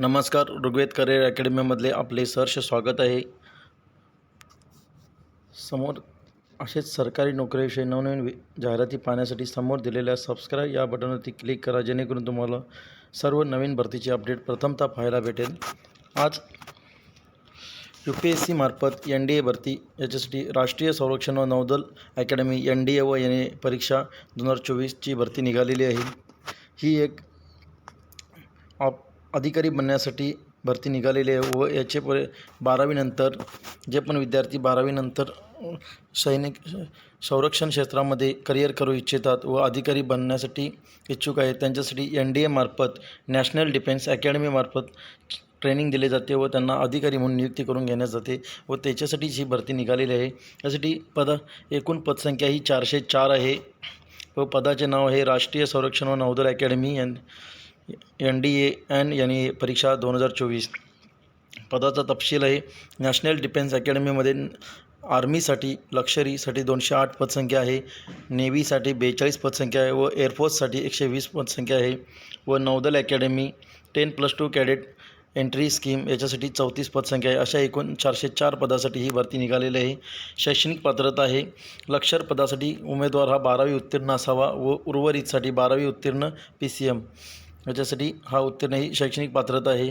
नमस्कार ऋग्वेद करिअर अकॅडमीमधले आपले सहर्ष स्वागत आहे. समोर असेच सरकारी नोकरीविषयी नवनवीन जाहिराती पाहण्यासाठी समोर दिलेल्या सबस्क्राईब या बटनवरती क्लिक करा जेणेकरून तुम्हाला सर्व नवीन भरतीची अपडेट प्रथमतः पाहायला भेटेल. आज यू पी एस सीमार्फत एन डी ए भरती याच्यासाठी राष्ट्रीय संरक्षण व नौदल अकॅडमी एन डी ए व एन ए परीक्षा दोन हजार चोवीसची भरती निघालेली आहे. ही एक अधिकारी बनण्यासाठी भरती निघालेली आहे व याचे पुढे बारावीनंतर जे पण विद्यार्थी बारावीनंतर सैनिक संरक्षण क्षेत्रामध्ये करिअर करू इच्छितात व अधिकारी बनण्यासाठी इच्छुक आहेत त्यांच्यासाठी एन डी एमार्फत नॅशनल डिफेन्स अकॅडमीमार्फत ट्रेनिंग दिले जाते व त्यांना अधिकारी म्हणून नियुक्ती करून घेण्यात जाते व त्याच्यासाठीच ही भरती निघालेली आहे. यासाठी पद एकूण पदसंख्या ही चारशे चार आहे व पदाचे नाव आहे राष्ट्रीय संरक्षण व नौदल academy N N D A N यांनी ए परीक्षा दोन हजार चोवीस. पदाचा तपशील आहे नॅशनल डिफेन्स अकॅडमीमध्ये आर्मीसाठी लष्करीसाठी दोनशे आठ पदसंख्या आहे नेव्हीसाठी बेचाळीस पदसंख्या आहे व एअरफोर्ससाठी एकशे वीस पदसंख्या आहे व नौदल academy ten plus two cadet entry scheme याच्यासाठी चौतीस पदसंख्या आहे. अशा एकूण चारशे चार पदासाठी ही भरती निघालेली आहे. शैक्षणिक पात्रता आहे लक्षर पदासाठी उमेदवार हा बारावी उत्तीर्ण असावा व उर्वरितसाठी बारावी उत्तीर्ण पी सी एम. याच्यासाठी हा उत्तीर्ण ही शैक्षणिक पात्रता आहे.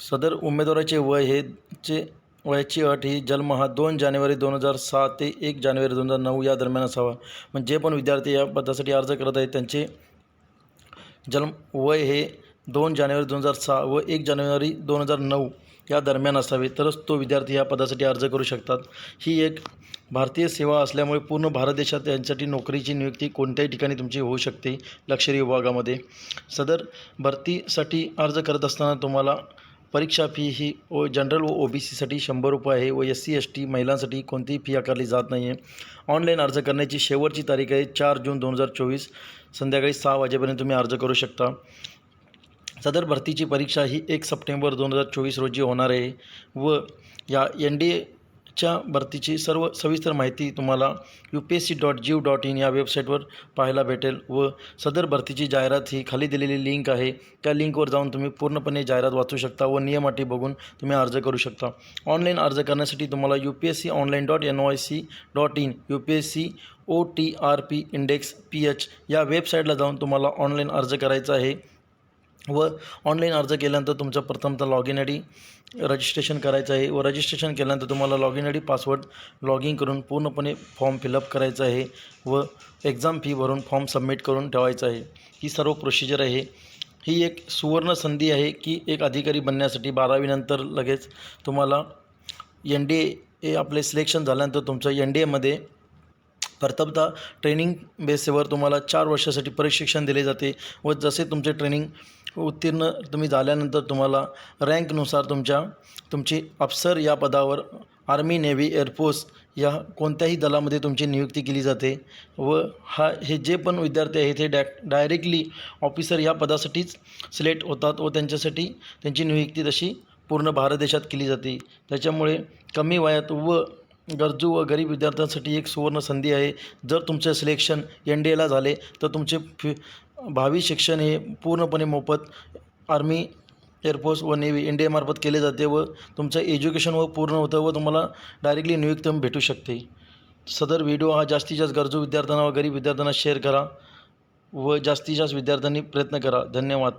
सदर उमेदवाराचे वय हे चे वयाची अट ही जन्म हा दोन जानेवारी दोन हजार सहा ते एक जानेवारी दोन हजार नऊ या दरम्यान असावा. पण जे पण विद्यार्थी या पदासाठी अर्ज करत आहेत त्यांचे जन्म वय हे दोन जानेवारी दोन हजार सहा व एक जानेवारी दोन हजार नऊ या दरम्यान असावे. तरच तो विद्यार्थी या पदासाठी अर्ज करू शकतात. ही एक भारतीय सेवा असल्यामुळे पूर्ण भारत देशात यांसाठी नोकरीची नियुक्ती कोणत्याही ठिकाणी तुमची होऊ शकते लष्करी विभागामध्ये. सदर भरतीसाठी अर्ज करत असताना तुम्हाला परीक्षा फी ही ओ जनरल व ओ बी सीसाठी शंभर रुपये आहे व एस सी एस टी महिलांसाठी कोणतीही फी आकारली जात नाही आहे ऑनलाईन अर्ज करण्याची शेवटची तारीख आहे चार जून दोन हजार चोवीस. संध्याकाळी सहा वाजेपर्यंत तुम्ही अर्ज करू शकता. सदर भरतीची परीक्षा ही एक सप्टेंबर दोन हजार चोवीस रोजी होणार आहे व या एन डी ए च्या भरतीची सर्व सविस्तर माहिती तुम्हाला U P S C dot gov dot in या वेबसाईटवर पाहायला भेटेल व सदर भरतीची जाहिरात ही खाली दिलेली लिंक आहे. त्या लिंकवर जाऊन तुम्ही पूर्णपणे जाहिरात वाचू शकता व नियम अटी बघून तुम्ही अर्ज करू शकता. ऑनलाईन अर्ज करण्यासाठी तुम्हाला U P S C online dot N Y C dot in U P S C O T R P index P H या वेबसाईटला जाऊन तुम्हाला ऑनलाईन अर्ज करायचा आहे. व ऑनलाईन अर्ज केल्यानंतर तुमचं प्रथमतः log in I D registration करायचं आहे व रजिस्ट्रेशन केल्यानंतर तुम्हाला log in I D password log in करून पूर्णपणे फॉर्म फिलअप करायचा आहे व एक्झाम फी भरून फॉर्म सबमिट करून ठेवायचा आहे. ही सर्व प्रोसिजर आहे. ही एक सुवर्ण संधी आहे की एक अधिकारी बनण्यासाठी बारावीनंतर लगेच तुम्हाला एन डी ए आपले सिलेक्शन झाल्यानंतर तुमचं एन डी एमध्ये प्रथमतः ट्रेनिंग बेसवर तुम्हाला चार वर्षासाठी प्रशिक्षण दिले जाते व जसे तुमचे ट्रेनिंग उत्तीर्ण तुम्ही झाल्यानंतर तुम्हाला रँकनुसार तुमच्या तुमची अफसर या पदावर आर्मी नेव्ही एअरफोर्स या कोणत्याही दलामध्ये तुमची नियुक्ती केली जाते व हा हे जे पण विद्यार्थी आहेत हे डॅ डायरेक्टली ऑफिसर या पदासाठीच सिलेक्ट होतात व त्यांच्यासाठी त्यांची नियुक्ती तशी पूर्ण भारत देशात केली जाते. त्याच्यामुळे कमी वयात व गरजू व गरीब विद्यार्थ्यांसाठी एक सुवर्ण संधी आहे. जर तुमचं सिलेक्शन एन डी एला झाले तर तुमचे फि भावी शिक्षण हे पूर्णपणे मोफत आर्मी एअरफोर्स व नेव्ही एन डी एमार्फत केले जाते व तुमचं एज्युकेशन व पूर्ण होतं व तुम्हाला डायरेक्टली नियुक्ती भेटू शकते. सदर व्हिडिओ हा जास्तीत जास्त गरजू विद्यार्थ्यांना व गरीब विद्यार्थ्यांना शेअर करा व जास्तीत जास्त विद्यार्थ्यांनी प्रयत्न करा. धन्यवाद.